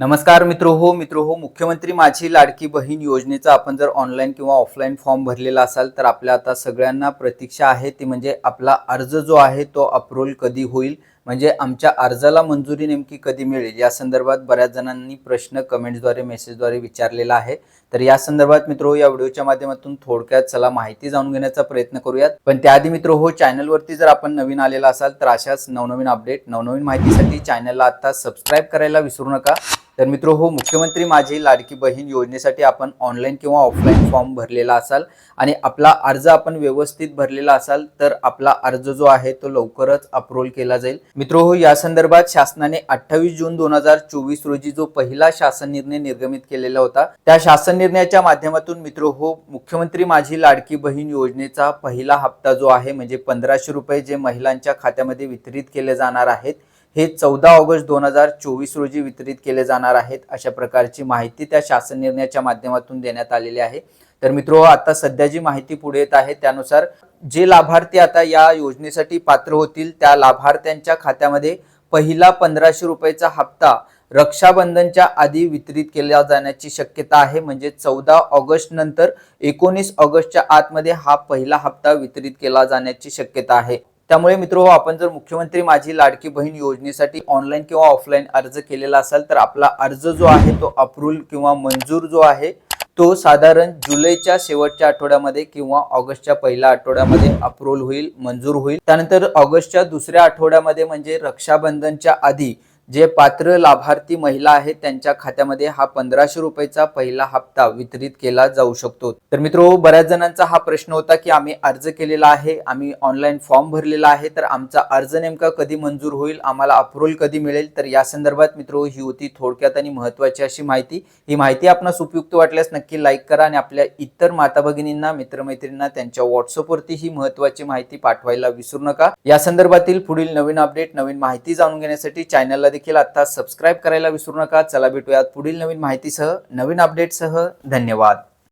नमस्कार मित्र हो मित्र हो मुख्यमंत्री माझी लाडकी बहीण योजनेचा आपण जर ऑनलाईन किंवा ऑफलाईन फॉर्म भरलेला असाल तर आपल्या आता सगळ्यांना प्रतीक्षा आहे ती म्हणजे आपला अर्ज जो आहे तो अप्रूव्हल कधी होईल? म्हणजे आमच्या अर्जाला मंजुरी नेमकी कधी मिळेल? या संदर्भात बऱ्याच जणांनी प्रश्न कमेंट्सद्वारे मेसेजद्वारे विचारलेला आहे. तर या संदर्भात मित्र हो, या व्हिडिओच्या माध्यमातून थोडक्यात चला माहिती जाणून घेण्याचा प्रयत्न करूयात. पण त्याआधी मित्र हो चॅनलवरती जर आपण नवीन आलेला असाल तर अशाच नवनवीन अपडेट नवनवीन माहितीसाठी चॅनलला आता सबस्क्राईब करायला विसरू नका. तर मित्र हो मुख्यमंत्री माझी लाडकी बहीण योजनेसाठी आपण ऑनलाईन किंवा ऑफलाईन फॉर्म भरलेला असाल आणि आपला अर्ज आपण व्यवस्थित भरलेला असाल तर आपला अर्ज जो आहे तो लवकरच अप्रूव्हल केला जाईल. मित्र हो या संदर्भात शासनाने अठ्ठावीस जून दोन हजार चोवीस रोजी जो पहिला शासन निर्णय निर्गमित केलेला होता त्या शासन निर्णयाच्या माध्यमातून मित्र हो मुख्यमंत्री माझी लाडकी बहीण योजनेचा पहिला हप्ता जो आहे म्हणजे पंधराशे रुपये जे महिलांच्या खात्यामध्ये वितरित केले जाणार आहेत हे चौदा ऑगस्ट दोन हजार चोवीस रोजी वितरित केले जाणार आहेत अशा प्रकारची माहिती त्या शासन निर्णयाच्या माध्यमातून देण्यात आलेली आहे. तर मित्र आता सध्या जी माहिती पुढे येत आहे त्यानुसार जे लाभार्थी आता या योजनेसाठी पात्र होतील त्या लाभार्थ्यांच्या खात्यामध्ये पहिला पंधराशे रुपयाचा हप्ता रक्षाबंधनच्या आधी वितरित केला जाण्याची शक्यता आहे. म्हणजे चौदा ऑगस्ट नंतर एकोणीस ऑगस्टच्या आतमध्ये हा पहिला हप्ता वितरित केला जाण्याची शक्यता आहे. त्यामुळे मित्र हो, आपण जर मुख्यमंत्री माझी लाडकी बहीण योजनेसाठी ऑनलाईन किंवा ऑफलाईन अर्ज केलेला असाल तर आपला अर्ज जो आहे तो अप्रूव्हल किंवा मंजूर जो आहे तो साधारण जुलैच्या शेवटच्या आठवड्यामध्ये किंवा ऑगस्टच्या पहिल्या आठवड्यामध्ये अप्रूव्हल होईल मंजूर होईल. त्यानंतर ऑगस्टच्या दुसऱ्या आठवड्यामध्ये म्हणजे रक्षाबंधनच्या आधी जे पात्र लाभार्थी महिला आहेत त्यांच्या खात्यामध्ये हा पंधराशे रुपयाचा पहिला हप्ता वितरित केला जाऊ शकतो. तर मित्र बऱ्याच जणांचा हा प्रश्न होता की आम्ही अर्ज केलेला आहे आम्ही ऑनलाईन फॉर्म भरलेला आहे तर आमचा अर्ज नेमका कधी मंजूर होईल आम्हाला अप्रुव्हल कधी मिळेल? तर या संदर्भात मित्र ही होती थोडक्यात आणि महत्वाची अशी माहिती. ही माहिती आपणास उपयुक्त वाटल्यास नक्की लाईक करा आणि आपल्या इतर माता भगिनींना मित्रमैत्रिणींना त्यांच्या व्हॉट्सअपवरती ही महत्वाची माहिती पाठवायला विसरू नका. या संदर्भातील पुढील नवीन अपडेट नवीन माहिती जाणून घेण्यासाठी चॅनलला देखील आता सबस्क्राईब करायला विसरू नका. चला भेटूयात पुढील नवीन माहितीसह नवीन अपडेटसह धन्यवाद.